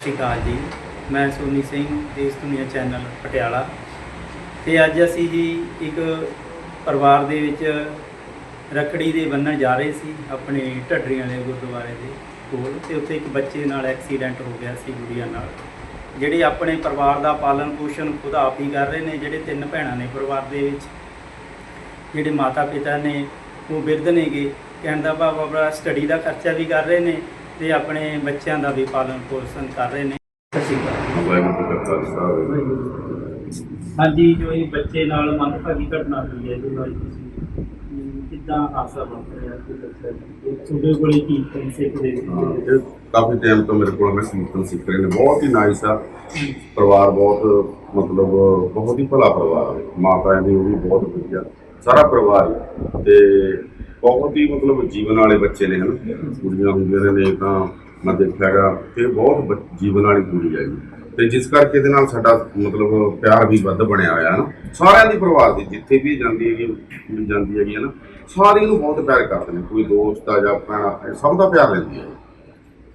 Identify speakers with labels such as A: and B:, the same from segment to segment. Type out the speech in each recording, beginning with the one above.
A: ਸਤਿ ਸ਼੍ਰੀ ਅਕਾਲ ਜੀ। ਮੈਂ ਸੋਨੀ ਸਿੰਘ, ਦੇਸ਼ ਦੁਨੀਆ ਚੈਨਲ, ਪਟਿਆਲਾ। ਤੇ ਅੱਜ ਅਸੀਂ ਜੀ ਇੱਕ ਪਰਿਵਾਰ ਦੇ ਵਿੱਚ ਰਕੜੀ ਦੇ ਬੰਨਣ ਜਾ ਰਹੇ ਸੀ, ਆਪਣੇ ਢੱਡਰੀਆਂ ਦੇ ਗੁਰਦੁਆਰੇ ਦੇ ਕੋਲ। ਤੇ ਉੱਥੇ ਇੱਕ ਬੱਚੇ ਨਾਲ ਐਕਸੀਡੈਂਟ ਹੋ ਗਿਆ ਸੀ ਗੁੜੀਆ ਨਾਲ। ਜਿਹੜੇ ਆਪਣੇ ਪਰਿਵਾਰ ਦਾ ਪਾਲਣ ਪੋਸ਼ਣ ਖੁਦ ਆਪ ਹੀ ਕਰ ਰਹੇ ਨੇ, ਜਿਹੜੇ ਤਿੰਨ ਭੈਣਾਂ ਨੇ ਪਰਿਵਾਰ ਦੇ ਵਿੱਚ। ਜਿਹੜੇ ਮਾਤਾ ਪਿਤਾ ਨੇ, ਉਹ ਬਿਰਧ ਨੇਗੇ। ਕਹਿਣ ਦਾ ਭਾਵ ਆਪਣਾ ਸਟੱਡੀ ਦਾ ਖਰਚਾ ਵੀ ਕਰ ਰਹੇ ਨੇ। ਤੇ ਆਪਣੇ ਬੱਚਿਆਂ ਦਾ ਵੀ ਪਾਲਣ ਪੋਸ਼ਣ ਕਰ ਰਹੇ ਨੇ ਸਤਿ ਸ਼੍ਰੀ ਅਕਾਲ
B: ਵਾਹਿਗੁਰੂ ਜੀ ਕਾ ਖਾਲਸਾ ਵਾਹਿਗੁਰੂ ਜੀ ਕੀ ਫਤਿਹ।
A: ਹਾਂਜੀ ਜੋ ਇਹ ਬੱਚੇ ਨਾਲ ਮੰਦਭਾਗੀ ਘਟਨਾ ਹੋਈ ਹੈ ਜੋ ਬਾਈ ਤੁਸੀਂ ਕਿੱਦਾਂ ਹਾਦਸਾ ਵਾਪਰਿਆ ਕੀ ਦੱਸਿਆ ਜੀ? ਤੁਹਾਡੇ ਕੋਲੇ ਕੀ ਕਨਸੈਪਟ ਦੇ
B: ਕਾਫੀ ਟਾਈਮ ਤੋਂ ਮੇਰੇ ਕੋਲ ਮੈਂ ਕੀਰਤਨ ਸਿੱਖ ਰਹੇ ਨੇ ਬਹੁਤ ਹੀ ਨਾਈਸ ਆ ਪਰਿਵਾਰ ਬਹੁਤ ਮਤਲਬ ਬਹੁਤ ਹੀ ਭਲਾ ਪਰਿਵਾਰ ਹੈ ਮਾਤਾ ਦੀ ਉਹ ਵੀ ਬਹੁਤ ਵਧੀਆ ਸਾਰਾ ਪਰਿਵਾਰ। ਤੇ ਬਹੁਤ ਹੀ ਮਤਲਬ ਜੀਵਨ ਵਾਲੇ ਬੱਚੇ ਨੇ ਹਨ। ਕੁੜੀਆਂ ਹੁੰਦੀਆਂ ਨੇ ਤਾਂ ਮੈਂ ਦੇਖਿਆਗਾ ਤੇ ਬਹੁਤ ਬ- ਜੀਵਨ ਵਾਲੀ ਕੁੜੀ ਹੈ ਜੀ। ਤੇ ਜਿਸ ਕਰਕੇ ਇਹਦੇ ਨਾਲ ਸਾਡਾ ਮਤਲਬ ਪਿਆਰ ਵੀ ਵੱਧ ਬਣਿਆ ਹੋਇਆ ਹੈ ਨਾ ਸਾਰਿਆਂ ਦੀ ਪਰਿਵਾਰ ਦੀ ਜਿੱਥੇ ਵੀ ਜਾਂਦੀ ਹੈਗੀ ਜਾਂਦੀ ਹੈਗੀ ਹੈ ਨਾ ਸਾਰਿਆਂ ਨੂੰ ਬਹੁਤ ਪਿਆਰ ਕਰਦੇ ਨੇ। ਕੋਈ ਦੋਸਤ ਆ ਜਾਂ ਭੈਣਾ ਸਭ ਦਾ ਪਿਆਰ ਲੈਂਦੀ ਹੈ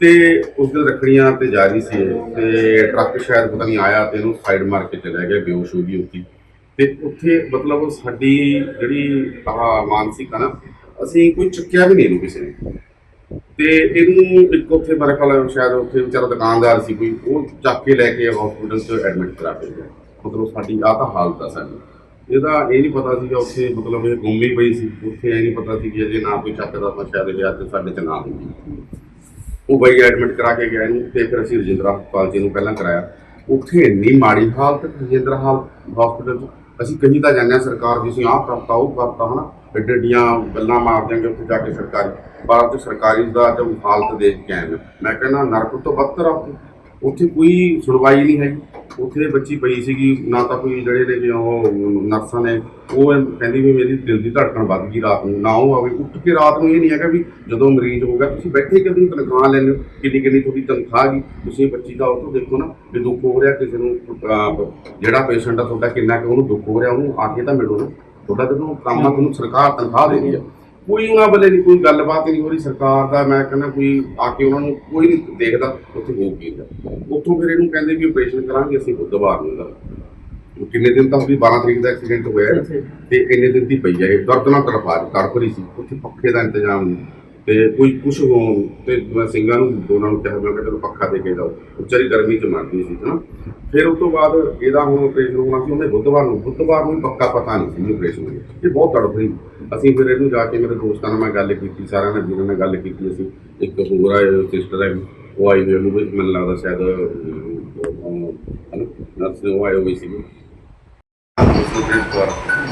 B: ਤੇ ਉਸ ਦਿਨ ਰੱਖੜੀਆਂ ਤੇ ਜਾ ਰਹੀ ਸੀ ਇਹ, ਤੇ ਟਰੱਕ ਸ਼ਾਇਦ ਪਤਾ ਨਹੀਂ ਆਇਆ ਤੇ ਇਹਨੂੰ ਸਾਈਡ ਮਾਰ ਕੇ ਚਲਾ ਗਿਆ ਬੇਹੋਸ਼ ਹੋ ਗਈ ਉੱਥੇ। ਤੇ ਉੱਥੇ ਮਤਲਬ ਸਾਡੀ ਜਿਹੜੀ ਮਾਨਸਿਕ ਆ ਨਾ ਅਸੀਂ ਕੋਈ ਚੱਕਿਆ ਵੀ ਨਹੀਂ ਇਹਨੂੰ ਕਿਸੇ ਨੇ। ਤੇ ਇਹਨੂੰ ਇੱਕ ਉੱਥੇ ਮੇਰੇ ਖਿਆਲ ਸ਼ਾਇਦ ਉੱਥੇ ਵਿਚਾਰਾ ਦੁਕਾਨਦਾਰ ਸੀ ਕੋਈ, ਉਹ ਚੱਕ ਕੇ ਲੈ ਕੇ ਹਸਪੀਟਲ 'ਚ ਐਡਮਿਟ ਕਰਾ ਕੇ ਗਿਆ ਮਤਲਬ ਸਾਡੀ, ਆਹ ਤਾਂ ਹਾਲਤ ਆ ਸਾਡੀ। ਇਹਦਾ ਇਹ ਨਹੀਂ ਪਤਾ ਸੀਗਾ ਉੱਥੇ ਮਤਲਬ ਇਹ ਗੁੰਮ ਹੀ ਪਈ ਸੀ। ਉੱਥੇ ਇਹ ਨਹੀਂ ਪਤਾ ਸੀ ਕਿ ਜੇ ਨਾ ਕੋਈ ਚੱਕਦਾ ਤਾਂ ਸ਼ਾਇਦ ਇਹ ਅੱਜ ਸਾਡੇ 'ਚ ਨਾ ਹੁੰਦੀ ਉਹ ਬਈ ਐਡਮਿਟ ਕਰਾ ਕੇ ਗਿਆ ਇਹਨੂੰ ਤੇ ਫਿਰ ਅਸੀਂ ਰਜਿੰਦਰਾ ਹਸਪਤਾਲ 'ਚ ਇਹਨੂੰ ਪਹਿਲਾਂ ਕਰਾਇਆ। ਉੱਥੇ ਇੰਨੀ ਮਾੜੀ ਹਾਲਤ, ਰਜਿੰਦਰਾ ਹਸਪਤਾਲ 'ਚ। ਅਸੀਂ ਕਹੀ ਤਾਂ ਜਾਂਦੇ ਹਾਂ ਸਰਕਾਰ ਵੀ ਅਸੀਂ ਆਹ ਕਰਤਾ, ਉਹ ਕਰਤਾ, ਹਨਾ? ਏਡੇ ਏਡੀਆਂ ਗੱਲਾਂ ਮਾਰ ਦਿਆਂਗੇ ਉੱਥੇ ਜਾ ਕੇ ਸਰਕਾਰੀ। ਪਰ ਤੇ ਸਰਕਾਰੀ ਦਾ ਜਦ ਹਾਲਤ ਦੇਖ ਕੇ ਆਏ ਮੈਂ। ਮੈਂ ਕਹਿੰਦਾ ਨਰਕ ਤੋਂ ਬੱਤਰ ਆ ਉੱਥੇ ਕੋਈ ਸੁਣਵਾਈ ਨਹੀਂ ਹੈਗੀ। ਉੱਥੇ ਬੱਚੀ ਪਈ ਸੀਗੀ, ਨਾ ਤਾਂ ਕੋਈ ਜਿਹੜੇ ਨੇ ਵੀ ਉਹ ਨਰਸਾਂ ਨੇ, ਉਹ ਕਹਿੰਦੀ ਵੀ ਮੇਰੀ ਦਿਲ ਦੀ ਧੜਕਣ ਵੱਧ ਗਈ ਰਾਤ ਨੂੰ। ਨਾ ਉਹ ਆਵੇ। ਉੱਠ ਕੇ ਰਾਤ ਨੂੰ ਇਹ ਨਹੀਂ ਹੈਗਾ ਵੀ ਜਦੋਂ ਮਰੀਜ਼ ਹੋ ਗਿਆ ਤੁਸੀਂ ਬੈਠੇ ਕਦੀ ਤਨਖਾਹ ਲੈਂਦੇ ਹੋ। ਕਿੰਨੀ ਕਿੰਨੀ ਤੁਹਾਡੀ ਤਨਖਾਹ ਗਈ ਤੁਸੀਂ ਬੱਚੀ ਦਾ ਉਹ ਤੋਂ ਦੇਖੋ ਨਾ ਵੀ ਦੁੱਖ ਹੋ ਰਿਹਾ ਕਿਸੇ ਨੂੰ ਜਿਹੜਾ ਪੇਸ਼ੈਂਟ ਆ ਤੁਹਾਡਾ ਕਿੰਨਾ ਕਿ ਉਹਨੂੰ ਦੁੱਖ ਹੋ ਰਿਹਾ, ਉਹਨੂੰ ਆ ਕੇ ਤਾਂ ਮਿਲੋ ਨਾ। ਤੁਹਾਡਾ ਜਦੋਂ ਕੰਮ ਆ ਤੁਹਾਨੂੰ ਸਰਕਾਰ ਤਨਖਾਹ ਦੇ ਰਹੀ ਆ। ਕੋਈ ਉਹਨਾਂ ਵੱਲੇ ਨਹੀਂ ਕੋਈ ਗੱਲਬਾਤ ਨਹੀਂ ਹੋ ਰਹੀ। ਸਰਕਾਰ ਦਾ ਮੈਂ ਕਹਿੰਦਾ ਕੋਈ ਆ ਕੇ ਉਹਨਾਂ ਨੂੰ ਕੋਈ ਨਹੀਂ ਦੇਖਦਾ ਉੱਥੇ ਹੋ ਕੀ ਰਿਹਾ ਉੱਥੋਂ ਫਿਰ ਇਹਨੂੰ ਕਹਿੰਦੇ ਵੀ ਆਪਰੇਸ਼ਨ ਕਰਾਂਗੇ ਅਸੀਂ ਬੁੱਧਵਾਰ ਨੂੰ ਉਹ ਕਿੰਨੇ ਦਿਨ ਤੱਕ ਵੀ 12 ਤਰੀਕ ਦਾ ਐਕਸੀਡੈਂਟ ਹੋਇਆ ਤੇ ਇੰਨੇ ਦਿਨ ਦੀ ਪਈ ਹੈ ਇਹ ਦਰਦ ਨਾਲ ਤੜਫਾ ਤੜਫ ਰਹੀ ਸੀ। ਉੱਥੇ ਪੱਖੇ ਦਾ ਇੰਤਜ਼ਾਮ ਨਹੀਂ। ਤੇ ਕੋਈ ਕੁਛ ਹੋਣ ਤੇ ਮੈਂ ਸਿੰਘਾਂ ਨੂੰ ਦੋਨਾਂ ਨੂੰ ਕਿਹਾ ਮੈਂ ਕਿਹਾ ਚਲੋ ਪੱਖਾ ਦੇ ਕੇ ਜਾਓ। ਵਿਚਾਰੀ ਗਰਮੀ ਚ ਮਰਦੀ ਸੀ ਹਨਾ? ਫਿਰ ਉਸ ਤੋਂ ਬਾਅਦ ਇਹਦਾ ਹੁਣ ਆਪਰੇਸ਼ਨ ਹੋਣਾ ਸੀ ਉਹਨੇ ਬੁੱਧਵਾਰ ਨੂੰ ਬੁੱਧਵਾਰ ਨੂੰ ਪੱਕਾ ਪਤਾ ਨਹੀਂ ਸੀ ਆਪਰੇਸ਼ਨ ਦਾ ਇਹ ਬਹੁਤ ਤੜਫ ਰਹੀ। ਅਸੀਂ ਫਿਰ ਇਹਨੂੰ ਜਾ ਕੇ ਮੇਰੇ ਦੋਸਤਾਂ ਨਾਲ ਮੈਂ ਗੱਲ ਕੀਤੀ ਸਾਰਿਆਂ ਨਾਲ ਵੀਰਾਂ ਨਾਲ ਗੱਲ ਕੀਤੀ ਅਸੀਂ। ਇੱਕ ਹੋਰ ਆ ਸਿਸਟਰ ਹੈ ਉਹ ਆਈ ਹੋਈ ਉਹਨੂੰ ਮੈਨੂੰ ਲੱਗਦਾ ਸ਼ਾਇਦ ਹਨਾ? ਨਰਸ ਉਹ ਆਈ ਹੋਈ ਸੀ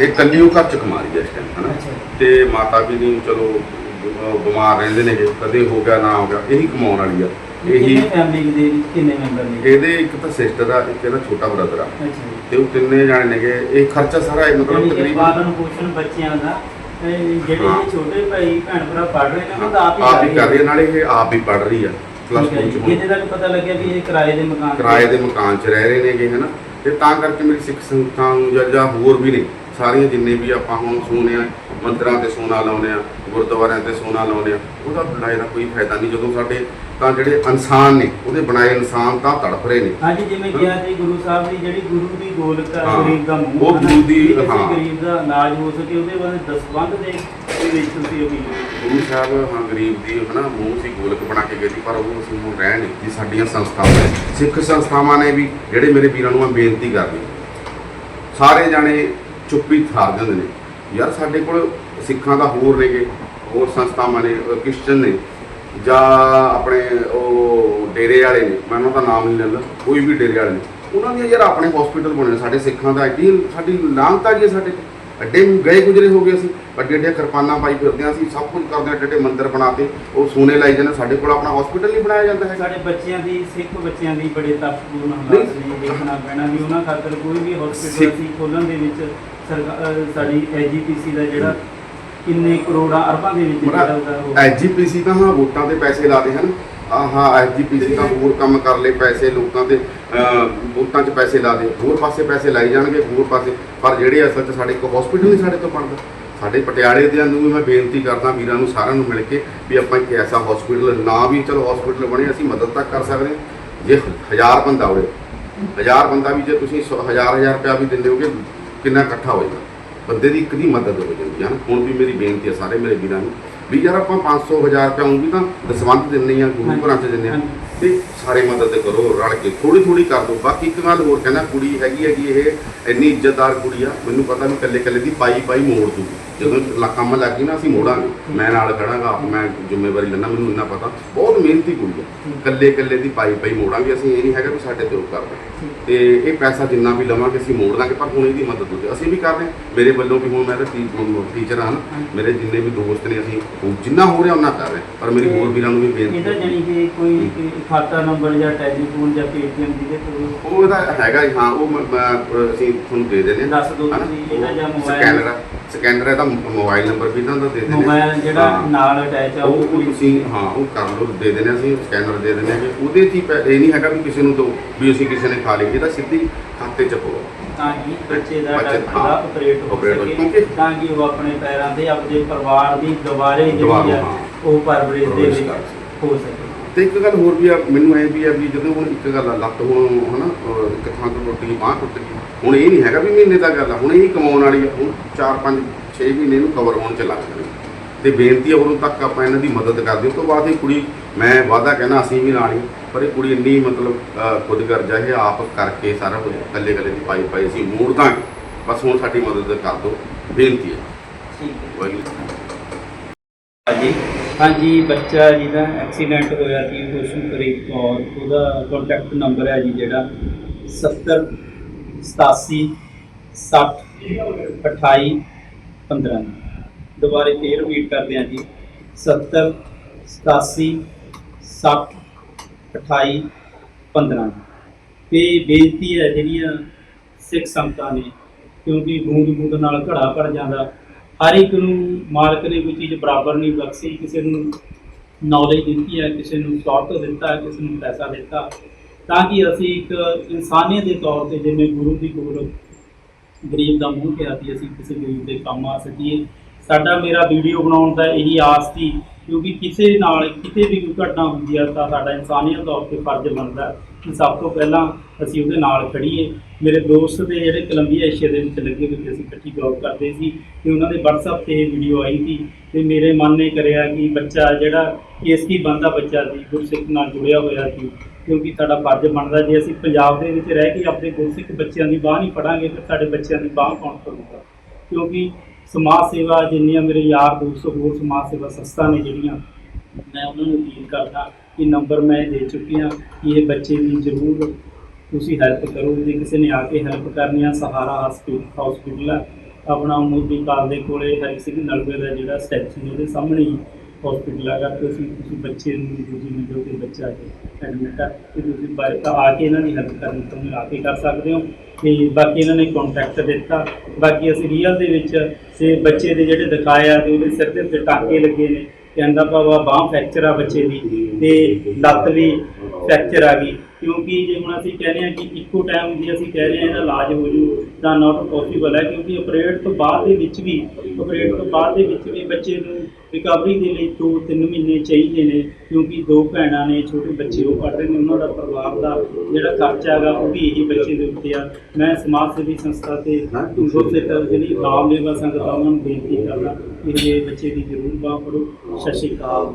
B: ਇਹ ਉਹ ਘਰ ਚ ਕਮਾਰੀ ਹੈ ਹਨਾ? ਤੇ ਮਾਤਾ ਵੀ ਨਹੀਂ ਚਲੋ ਬਿਮਾਰ ਰਹਿੰਦੇ ਨੇ ਕਦੇ ਹੋ ਗਿਆ ਨਾ ਹੋ ਗਿਆ ਇਹੀ ਕਮਾਉਣ ਵਾਲੀ ਆ। ਇਹੀ
A: ਫੈਮਿਲੀ ਦੇ ਵਿੱਚ ਕਿੰਨੇ ਮੈਂਬਰ ਨੇ?
B: ਇਹਦੇ ਇੱਕ ਤਾਂ ਸਿਸਟਰ ਆ ਇੱਕ ਇਹਦਾ ਛੋਟਾ ਬ੍ਰਦਰ ਆ।
A: ਅੱਛਾ ਜੀ।
B: ਤੇ ਉਹ ਤਿੰਨੇ ਜਾਣੇ ਨੇਗੇ ਇਹ ਖਰਚਾ ਸਾਰਾ ਇਹ ਮਤਲਬ ਤਕਰੀਬਨ
A: ਪਾਲਣ ਪੋਸ਼ਣ ਬੱਚਿਆਂ ਦਾ ਜਿਹੜੇ
B: ਹਾਂ।
A: ਇਹ ਛੋਟੇ ਭਾਈ ਭੈਣ ਭਰਾ ਪੜ ਰਹੇ ਨੇ ਉਹਨਾਂ ਦਾ ਆਪ ਹੀ
B: ਆਪ ਹੀ ਕਰ ਰਹੀ ਹੈ ਨਾਲੇ ਇਹ ਆਪ ਹੀ ਪੜ ਰਹੀ ਆ ਪਲੱਸ
A: ਠੀਕ ਹੈ
B: 2
A: ਜੀ।
B: ਚ ਹੁਣ।
A: ਜਿਹਦੇ ਤੱਕ ਪਤਾ ਲੱਗਿਆ ਵੀ ਇਹ ਕਿਰਾਏ ਦੇ ਮਕਾਨ ਤੇ-
B: ਕਿਰਾਏ ਦੇ ਮਕਾਨ 'ਚ ਰਹਿ ਰਹੇ ਨੇਗੇ ਹਨਾ? ਤੇ ਤਾਂ ਕਰਕੇ ਮੇਰੀ ਸਿੱਖ ਸੰਗਤਾਂ ਨੂੰ ਜਾਂ ਜਾਂ ਹੋਰ ਵੀ ਨੇ ਸਾਰੀਆਂ ਜਿੰਨੇ ਵੀ ਆਪਾਂ ਹੁਣ ਸੁਣਦੇ ਆ ਮੰਦਰਾਂ ਤੇ ਸੋਨਾ ਲਾਉਂਦੇ ਆ ਗੁਰਦੁਆਰਿਆਂ ਤੇ ਸੋਨਾ ਲਾਉਂਦੇ ਆ ਉਹਦਾ ਬਣਾਏ ਦਾ ਕੋਈ ਫਾਇਦਾ ਨਹੀਂ। ਜਦੋਂ ਸਾਡੇ ਤਾਂ ਜਿਹੜੇ ਇਨਸਾਨ ਨੇ ਉਹਦੇ ਬਣਾਏ ਇਨਸਾਨ ਤਾਂ ਤੜਫ ਰਹੇ ਨੇ।
A: ਹਾਂਜੀ ਜਿਵੇਂ ਕਿਹਾ ਜੀ ਗੁਰੂ ਸਾਹਿਬ ਦੀ ਜਿਹੜੀ ਗੁਰੂ ਦੀ ਗੋਲਕ ਗਰੀਬ ਦਾ ਮੂੰਹ
B: ਉਹ ਗੁਰੂ ਦੀ- ਹਾਂ।
A: ਗਰੀਬ ਦਾ ਇਲਾਜ ਹੋ ਸਕੇ ਉਹਦੇ ਬਾਰੇ ਦਸਵੰਧ ਦੇ ਵਿੱਚ ਤੁਸੀਂ ਉਹ ਵੀ
B: ਗੁਰੂ ਸਾਹਿਬ ਹਾਂ ਗਰੀਬ ਦੀ ਹਨਾ ਮੂੰਹ ਸੀ ਗੋਲਕ ਬਣਾ ਕੇ ਗਏ ਸੀ ਪਰ ਉਹ ਅਸੀਂ ਹੁਣ ਰਹਿ ਨਹੀਂ ਜੀ ਸਾਡੀਆਂ ਸੰਸਥਾਵਾਂ ਨੇ। ਸਿੱਖ ਸੰਸਥਾਵਾਂ ਨੇ ਵੀ ਜਿਹੜੇ ਮੇਰੇ ਵੀਰਾਂ ਨੂੰ ਮੈਂ ਬੇਨਤੀ ਕਰਦੀ ਸਾਰੇ ਜਾਣੇ ਚੁੱਪੀ ਥਾਰ ਦਿੰਦੇ ਨੇ। ਯਾਰ ਸਾਡੇ ਕੋਲ ਸਿੱਖਾਂ ਦਾ ਹੋਰ ਨੇਗੇ, ਹੋਰ ਸੰਸਥਾਵਾਂ ਨੇ ਕ੍ਰਿਸਚਨ ਨੇ, ਜਾਂ ਆਪਣੇ ਉਹ ਡੇਰੇ ਵਾਲੇ ਨੇ, ਮੈਂ ਉਹਨਾਂ ਦਾ ਨਾਮ ਨਹੀਂ ਲੈਂਦਾ, ਕੋਈ ਵੀ ਡੇਰੇ ਵਾਲੇ ਨੇ। ਉਹਨਾਂ ਦੀਆਂ ਯਾਰ ਆਪਣੇ ਹਸਪੀਟਲ ਬਣੇ ਨੇ, ਸਾਡੇ ਸਿੱਖਾਂ ਦਾ ਐਡੀ ਸਾਡੀ ਲਾਂਘਤਾ ਜੀ ਹੈ ਸਾਡੇ। ਅੱਡੇ ਗਏ ਗੁਜਰੇ ਹੋ ਗਏ ਅਸੀਂ। ਅੱਡੇ ਅੱਡੇ ਕਿਰਪਾਨਾਂ ਪਾਈ ਫਿਰਦੇ ਹਾਂ ਅਸੀਂ ਸਭ ਕੁਝ ਕਰਦੇ ਹਾਂ ਅੱਡੇ ਮੰਦਿਰ ਬਣਾਤੇ ਉਹ ਸੋਨੇ ਲਾਈ ਜਾਂਦੇ ਸਾਡੇ ਕੋਲ ਆਪਣਾ ਹਸਪੀਟਲ ਨਹੀਂ ਬਣਾਇਆ ਜਾਂਦਾ ਹੈ
A: ਸਾਡੇ ਬੱਚਿਆਂ ਦੀ ਸਿੱਖ ਬੱਚਿਆਂ ਦੀ ਬੜੇ ਤਪਪੂਰਨ ਹਾਲਾਤ ਨੇ ਦੇਖਣਾ ਪੈਣਾ ਵੀ ਉਹਨਾਂ ਖਾਤਰ ਕੋਈ ਵੀ ਹਸਪੀਟਲ ਅਸੀਂ ਖੋਲਣ ਦੇ ਵਿੱਚ ਸਰਕਾ- ਅਹ ਸਾਡੀ ਐਜੀਪੀਸੀ ਦਾ ਜਿਹੜਾ ਕਿੰਨੇ ਕਰੋੜਾਂ ਅਰਬਾਂ ਦੇ ਵਿੱਚ ਜਿਹੜਾ ਉਹਦਾ ਉਹ-
B: ਐਜੀਪੀਸੀ ਤਾਂ ਹਾਂ ਵੋਟਾਂ ਤੇ ਪੈਸੇ ਲਾਦੇ ਹਨ ਹਾਂ ਆਹਾ ਐਜੀਪੀਸੀ ਤਾਂ ਹੋਰ ਕੰਮ ਕਰ ਲਏ ਪੈਸੇ ਲੋਕਾਂ ਤੇ ਅਹ, ਵੋਟਾਂ 'ਚ ਪੈਸੇ ਲਾ ਦੇ। ਹੋਰ ਪਾਸੇ ਪੈਸੇ ਲਾਈ ਜਾਣਗੇ ਹੋਰ ਪਾਸੇ। ਪਰ ਜਿਹੜੇ ਅਸਲ 'ਚ ਸਾਡੇ ਕੋਲ ਹਸਪੀਟਲ ਨਹੀਂ ਸਾਡੇ ਤੋਂ ਬਣਦਾ। ਸਾਡੇ ਪਟਿਆਲੇ ਦਿਆਂ ਨੂੰ ਵੀ ਮੈਂ ਬੇਨਤੀ ਕਰਦਾ ਵੀਰਾਂ ਨੂੰ ਸਾਰਿਆਂ ਨੂੰ ਮਿਲ ਕੇ ਵੀ ਆਪਾਂ ਇੱਕ ਐਸਾ ਹਸਪੀਟਲ ਨਾ ਵੀ ਚਲੋ ਹਸਪੀਟਲ ਬਣੇ ਅਸੀਂ ਮਦਦ ਤਾਂ ਕਰ ਸਕਦੇ ਹਾਂ। ਜੇ ਹਜ਼ਾਰ ਬੰਦਾ ਹੋਵੇ ਹਜ਼ਾਰ ਬੰਦਾ ਵੀ ਜੇ ਤੁਸੀਂ ਸੌ- ਹਜ਼ਾਰ ਹਜ਼ਾਰ ਰੁਪਇਆ ਵੀ ਦਿੰਦੇ ਹੋਗੇ ਕਿੰਨਾ ਇਕੱਠਾ ਹੋਏਗਾ ਬੰਦੇ ਦੀ ਇੱਕ ਦੀ ਮਦਦ ਹੋ ਜਾਂਦੀ ਹੈ ਨਾ ਹੁਣ ਵੀ ਮੇਰੀ ਬੇਨਤੀ ਹੈ ਸਾਰੇ ਮੇਰੇ ਵੀਰਾਂ ਨੂੰ ਵੀ ਯਾਰ ਆਪਾਂ 500 ਹਜ਼ਾਰ ਰੁਪਇਆ ਉਹ ਵੀ ਤਾਂ ਦਸਵੰਤ ਦਿੰਦੇ ਆ ਗੁਰੂ ਘਰਾਂ 'ਚ ਦਿੰਦੇ ਆ। ਤੇ ਸਾਰੇ ਮਦਦ ਕਰੋ ਰਲ ਕੇ ਥੋੜੀ ਥੋੜੀ ਕਰ ਦੋ ਬਾਕੀ ਇੱਕ ਗੱਲ ਹੋਰ ਕਹਿੰਦਾ ਕੁੜੀ ਹੈਗੀ ਹੈਗੀ ਇਹ ਇੰਨੀ ਇੱਜ਼ਤਦਾਰ ਕੁੜੀ ਆ ਮੈਨੂੰ ਪਤਾ ਵੀ ਕੱਲੇ ਕੱਲੇ ਦੀ ਪਾਈ ਪਾਈ ਮੋੜ ਦੂਗੀ ਜਦੋਂ ਲ- ਕੰਮ ਲੱਗ ਗਈ ਨਾ ਅਸੀਂ ਮੋੜਾਂਗੇ। ਮੈਂ ਨਾਲ ਖੜਾਂਗਾ ਆਪ ਮੈਂ ਜ਼ਿੰਮੇਵਾਰੀ ਲੈਣਾ ਮੈਨੂੰ ਇੰਨਾ ਪਤਾ। ਬਹੁਤ ਮਿਹਨਤੀ ਕੁੜੀ ਆ। ਕੱਲੇ ਕੱਲੇ ਦੀ ਪਾਈ ਪਾਈ ਮੋੜਾਂਗੇ ਅਸੀਂ ਇਹ ਨਹੀਂ ਹੈਗਾ ਵੀ ਸਾਡੇ ਤੇ ਉਹ ਕਰਦੇ ਤੇ ਇਹ ਪੈਸਾ ਜਿੰਨਾ ਵੀ ਲਵਾਂਗੇ ਅਸੀਂ ਮੋੜ ਦਾਂਗੇ ਪਰ ਹੁਣ ਇਹਦੀ ਮਦਦ ਹੋ ਜਾਏ। ਅਸੀਂ ਵੀ ਕਰ ਰਹੇ ਹਾਂ। ਮੇਰੇ ਵੱਲੋਂ ਵੀ ਹੁਣ ਮੈਂ ਤਾਂ ਟੀਚਰ ਹਾਂ ਮੇਰੇ ਜਿੰਨੇ ਵੀ ਦੋਸਤ ਨੇ ਅਸੀਂ ਉਹ ਜਿੰਨਾ ਹੋ ਰਿਹਾ ਉਹਨਾਂ ਕਰ ਰਹੇ ਹਾਂ। ਪਰ ਮੇਰੀ ਹੋਰ ਵੀਰਾਂ ਨੂੰ ਵੀ ਬੇਨਤੀ
A: ਇਹਦਾ
B: ਹੈ
A: ਜਾਨੀ ਕਿ ਕੋਈ ਖਾਤਾ ਨੰਬਰ ਜਾਂ ਟੈਲੀਫੋਨ ਜਾਂ ਪੇਟੀਐਮ ਜਿਹਦੇ ਤੋਂ
B: ਉਹ ਇਹਦਾ ਹੈਗਾ ਹਾਂ ਉਹ ਮੈਂ- ਮੈਂ- ਅਸੀਂ ਤੁਹਾਨੂੰ ਦੇ ਹਾਂ।
A: ਦੱਸ ਦਿਓ? ਤੁਸੀਂ ਇਹਦਾ ਜਾਂ ਮੋਬਾਈਲ-
B: ਸਕੈਨਰ ਸਕੈਨਰ ਇਹਦਾ ਮੋਬਾਈਲ ਨੰਬਰ ਵੀ ਇਹਨਾਂ ਦਾ ਦੇ ਹਾਂ।
A: ਮੋਬਾਈਲ ਜਿਹੜਾ
B: ਹਾਂ।
A: ਨਾਲ ਅਟੈਚ ਆ
B: ਉਹ
A: ਉਹ
B: ਤੁਸੀਂ ਹਾਂ ਉਹ ਕਰ ਲਓ ਦੇ ਦੇਣੇ ਅਸੀਂ ਸਕੈਨਰ ਦੇ ਹਾਂ ਕਿ ਉਹਦੇ 'ਚ ਹੀ ਪੈ- ਇਹ ਨਹੀਂ ਹੈਗਾ ਵੀ ਕਿਸੇ ਨੂੰ ਦੋ ਵੀ ਅਸੀਂ ਕਿਸੇ ਨੇ ਖਾ ਲਈ ਇਹਦਾ ਸਿੱਧੀ ਖਾਤੇ 'ਚ ਪਾਓ
A: ਤਾਂ ਕਿ ਬੱਚੇ ਦਾ
B: ਬੱਚੇ-
A: ਡਾਕਟਰ
B: ਹਾਂ,
A: ਦਾ ਆਪਰੇਟ ਹੋ
B: operate ਹੋ
A: ਸਕੇ
B: ਕਿਉਂਕਿ-
A: ਤਾਂ ਕਿ ਉਹ ਆਪਣੇ ਪੈਰਾਂ ਤੇ ਆਪਣੇ ਪਰਿਵਾਰ ਦੀ ਦੁਬਾਰੇ
B: ਦੁਬਾਰਾ,
A: ਜਿਹੜੀ ਆ
B: ਹਾਂ।
A: ਉਹ ਪਰਵਰਿਸ਼ ਦੇ
B: ਪਰਵਰਿਸ਼
A: ਵਿੱਚ
B: ਕਰ ਸਕੇ।
A: ਹੋ ਸਕੇ
B: ਤੇ ਇੱਕ ਗੱਲ ਹੋਰ ਵੀ ਆ ਮੈਨੂੰ ਐ ਵੀ ਆ ਵੀ ਜਦੋਂ ਹੁਣ ਇੱਕ ਗੱਲ ਆ ਲੱਤ ਹੁਣ ਹਨਾ ਇੱਕ ਥਾਂ ਤੋਂ ਟੁੱਟ ਗਈ ਬਾਂਹ ਟੁੱਟ ਗਈ। ਹੁਣ ਇਹ ਨਹੀਂ ਹੈਗਾ ਵੀ ਮਹੀਨੇ ਦਾ ਗੱਲ ਆ ਹੁਣ ਇਹ ਕਮਾਉਣ ਵਾਲੀ ਆ ਹੁਣ 4 5 6 ਮਹੀਨੇ ਨੂੰ ਕਵਰ ਹੋਣ ਚ ਲੱਗ ਜਾਣੇ। ਤੇ ਬੇਨਤੀ ਆ ਉਦੋਂ ਤੱਕ ਆਪਾਂ ਇਹਨਾਂ ਦੀ ਮਦਦ ਕਰਦੇ ਉਸ ਤੋਂ ਬਾਅਦ ਇਹ ਕੁੜੀ ਮੈਂ ਵਾਅਦਾ ਕਹਿਣਾ ਅਸੀਂ ਵੀ ਨਾਲ ਹੀ ਪਰ ਇਹ ਕੁੜੀ ਇੰਨੀ ਮਤਲਬ ਖੁਦ ਕਰ ਜਾਏ ਆਪ ਕਰਕੇ ਸਾਰਾ ਕੁਝ ਕੱਲੇ ਕੱਲੇ ਦੀ ਪਾਈ ਪਾਈ ਅਸੀਂ ਮੋੜ ਦਾਂਗੇ। ਬਸ ਹੁਣ ਸਾਡੀ ਮਦਦ ਕਰ ਦਿਓ। ਬੇਨਤੀ ਹੈ
A: ਠੀਕ ਹੈ।
B: ਵਾਹਿਗੁਰੂ
A: ਹਾਂਜੀ। ਹਾਂਜੀ, ਬੱਚਾ ਜਿਹਦਾ ਐਕਸੀਡੈਂਟ ਹੋਇਆ ਸੀ ਖੁਸ਼ਨਪ੍ਰੀਤ ਕੌਰ ਉਹਦਾ ਕੰਟੈਕਟ ਨੰਬਰ ਹੈ ਜੀ ਜਿਹੜਾ 70 87 60 28 15 ਦੁਬਾਰੇ ਫੇਰ ਰਿਪੀਟ ਕਰਦੇ ਹਾਂ ਜੀ। 70 87 60 28 15 ਤੇ ਬੇਨਤੀ ਹੈ ਜਿਹੜੀਆਂ ਸਿੱਖ ਸੰਗਤਾਂ ਨੇ, ਕਿਉਂਕਿ ਬੂੰਦ ਬੂੰਦ ਨਾਲ ਘੜਾ ਭਰ ਜਾਂਦਾ ਹਰ ਇੱਕ ਨੂੰ ਮਾਲਕ ਨੇ ਕੋਈ ਚੀਜ਼ ਬਰਾਬਰ ਨਹੀਂ ਬਖਸ਼ੀ, ਕਿਸੇ ਨੂੰ ਨੌਲੇਜ ਦਿੱਤੀ ਹੈ, ਕਿਸੇ ਨੂੰ ਸੌਟ ਦਿੱਤਾ ਹੈ, ਕਿਸੇ ਨੂੰ ਪੈਸਾ ਦਿੱਤਾ ਤਾਂ ਕਿ ਅਸੀਂ ਇੱਕ ਇਨਸਾਨੀਅਤ ਦੇ ਤੌਰ ਤੇ ਜਿਵੇਂ ਗੁਰੂ ਦੀ ਕੋਲ ਗਰੀਬ ਦਾ ਮੂੰਹ ਕਿਹਾ ਸੀ ਅਸੀਂ ਕਿਸੇ ਗਰੀਬ ਦੇ ਕੰਮ ਆ ਸਕੀਏ। ਸਾਡਾ ਮੇਰਾ ਵੀਡੀਓ ਬਣਾਉਣ ਦਾ ਇਹੀ ਆਸ ਸੀ, ਕਿਉਂਕਿ ਕਿਸੇ ਨਾਲ ਕਿਤੇ ਵੀ ਕੋਈ ਘਟਨਾ ਹੁੰਦੀ ਆ ਤਾਂ ਸਾਡਾ ਇਨਸਾਨੀਅਤ ਤੌਰ ਤੇ ਫਰਜ਼ ਬਣਦਾ ਸਭ ਤੋਂ ਪਹਿਲਾਂ ਅਸੀਂ ਉਹਦੇ ਨਾਲ ਖੜੀਏ ਮੇਰੇ ਦੋਸਤ ਦੇ ਜਿਹੜੇ ਕੋਲੰਬੀਆ ਏਸ਼ੀਆ ਦੇ ਵਿੱਚ ਲੱਗੇ ਹੋਏ ਅਸੀਂ ਇਕੱਠੀ ਜੌਬ ਕਰਦੇ ਸੀ ਤੇ ਉਹਨਾਂ ਦੇ WhatsApp ਤੇ ਵੀਡੀਓ ਆਈ ਸੀ ਤੇ ਮੇਰੇ ਮਨ ਨੇ ਕਰਿਆ ਕਿ ਬੱਚਾ ਜਿਹੜਾ ਇਸ ਕੀ ਬੰਦਾ ਬੱਚਾ ਸੀ ਗੁਰਸਿੱਖ ਨਾਲ ਜੁੜਿਆ ਹੋਇਆ ਸੀ, ਕਿਉਂਕਿ ਸਾਡਾ ਫਰਜ਼ ਬਣਦਾ ਜੇ ਅਸੀਂ ਪੰਜਾਬ ਦੇ ਵਿੱਚ ਰਹਿ ਕੇ ਆਪਣੇ ਗੁਰਸਿੱਖ ਬੱਚਿਆਂ ਦੀ ਬਾਹ ਨਹੀਂ ਫੜਾਂਗੇ, ਫਿਰ ਸਾਡੇ ਬੱਚਿਆਂ ਦੀ ਬਾਹ ਕੌਣ ਫੜੂਗਾ? ਕਿਉਂਕਿ ਸਮਾਜ ਸੇਵਾ ਜਿੰਨੀਆਂ ਮੇਰੇ ਯਾਰ ਦੋਸਤ ਹੋਰ ਸਮਾਜ ਸੇਵਾ ਸੰਸਥਾ ਨੇ ਜਿਹੜੀਆਂ, ਮੈਂ ਉਹਨਾਂ ਨੂੰ ਅਪੀਲ ਕਰਦਾ ਕਿ ਨੰਬਰ ਮੈਂ ਦੇ ਚੁੱਕੀ ਹਾਂ, ਕਿ ਇਹ ਬੱਚੇ ਦੀ ਜ਼ਰੂਰ ਤੁਸੀਂ ਹੈਲਪ ਕਰੋ। ਜੇ ਕਿਸੇ ਨੇ ਆ ਕੇ ਹੈਲਪ ਕਰਨੀ ਆ, ਸਹਾਰਾ ਹਸਪੀਟਲ ਹਸਪੀਟਲ ਹੈ ਆਪਣਾ ਮੋਦੀ ਕਾਲ ਦੇ ਕੋਲੇ ਹਰੀ ਸਿੰਘ ਨਲਵੇ ਦਾ ਜਿਹੜਾ ਸਟੈਚੂ ਉਹਦੇ ਸਾਹਮਣੇ ਹੀ ਹਸਪੀਟਲ ਹੈਗਾ ਤੁਸੀਂ ਤੁਸੀਂ ਬੱਚੇ ਨੂੰ ਦੂਜੀ ਮਿਲੋ ਕਿ ਬੱਚਾ ਐਡਮਿਟ ਹੈ ਤੇ ਤੁਸੀਂ ਬਾਈ- ਆ ਕੇ ਇਹਨਾਂ ਦੀ ਹੈਲਪ ਕਰਨੀ ਤਾਂ ਆ ਕੇ ਕਰ ਸਕਦੇ ਹੋ। ਤੇ ਬਾਕੀ ਇਹਨਾਂ ਨੇ ਕੰਟੈਕਟ ਦਿੱਤਾ। ਬਾਕੀ ਅਸੀਂ ਰੀਅਲ ਦੇ ਵਿੱਚ, ਤੇ ਬੱਚੇ ਦੇ ਜਿਹੜੇ ਦਿਖਾਇਆ ਆ, ਤੇ ਉਹਦੇ ਸਿਰ ਦੇ ਉੱਤੇ ਟਾਂਕੇ ਲੱਗੇ ਨੇ। ਕਹਿੰਦਾ ਭਾਵਾ ਬਾਹ ਫ੍ਰੈਕਚਰ ਆ ਬੱਚੇ ਦੀ ਤੇ ਲੱਤ ਵੀ ਫ੍ਰੈਕਚਰ ਆ ਗਈ। ਕਿਉਂਕਿ ਜੇ ਹੁਣ ਅਸੀਂ ਕਹਿੰਦੇ ਹਾਂ ਕਿ ਇੱਕੋ ਟਾਈਮ ਜੇ ਅਸੀਂ ਕਹਿ ਰਹੇ ਹਾਂ ਇਹਦਾ ਇਲਾਜ ਹੋ ਜੂ, ਤਾਂ ਨਾਟ ਪੋਸੀਬਲ ਹੈ, ਕਿਉਂਕਿ ਆਪਰੇਟ ਤੋਂ ਬਾਅਦ ਦੇ ਵਿੱਚ ਵੀ ਆਪਰੇਟ ਤੋਂ ਬਾਅਦ ਦੇ ਵਿੱਚ ਵੀ ਬੱਚੇ ਨੂੰ ਰਿਕਵਰੀ ਦੇ ਲਈ 2-3 ਮਹੀਨੇ ਚਾਹੀਦੇ ਨੇ, ਕਿਉਂਕਿ ਦੋ ਭੈਣਾਂ ਨੇ, ਛੋਟੇ ਬੱਚੇ ਉਹ ਪੜ੍ਹ ਰਹੇ ਨੇ, ਉਹਨਾਂ ਦਾ ਪਰਿਵਾਰ ਦਾ ਜਿਹੜਾ ਖਰਚਾ ਹੈਗਾ ਉਹ ਵੀ ਇਹੀ ਬੱਚੇ ਦੇ ਉੱਤੇ ਆ। ਮੈਂ ਸਮਾਜ ਸੇਵੀ ਸੰਸਥਾ ਤੇ ਗੁਰਸਿੱਖ ਜਿਹੜੀ ਨਾਮ ਲੇਵਾ ਸੰਗਤ ਆ ਉਹਨਾਂ ਨੂੰ ਬੇਨਤੀ ਕਰਦਾ ਕਿ ਇਹ ਬੱਚੇ ਦੀ ਜ਼ਰੂਰ ਬਾਹ ਫੜੋ ਸਤਿ ਸ਼੍ਰੀ ਅਕਾਲ।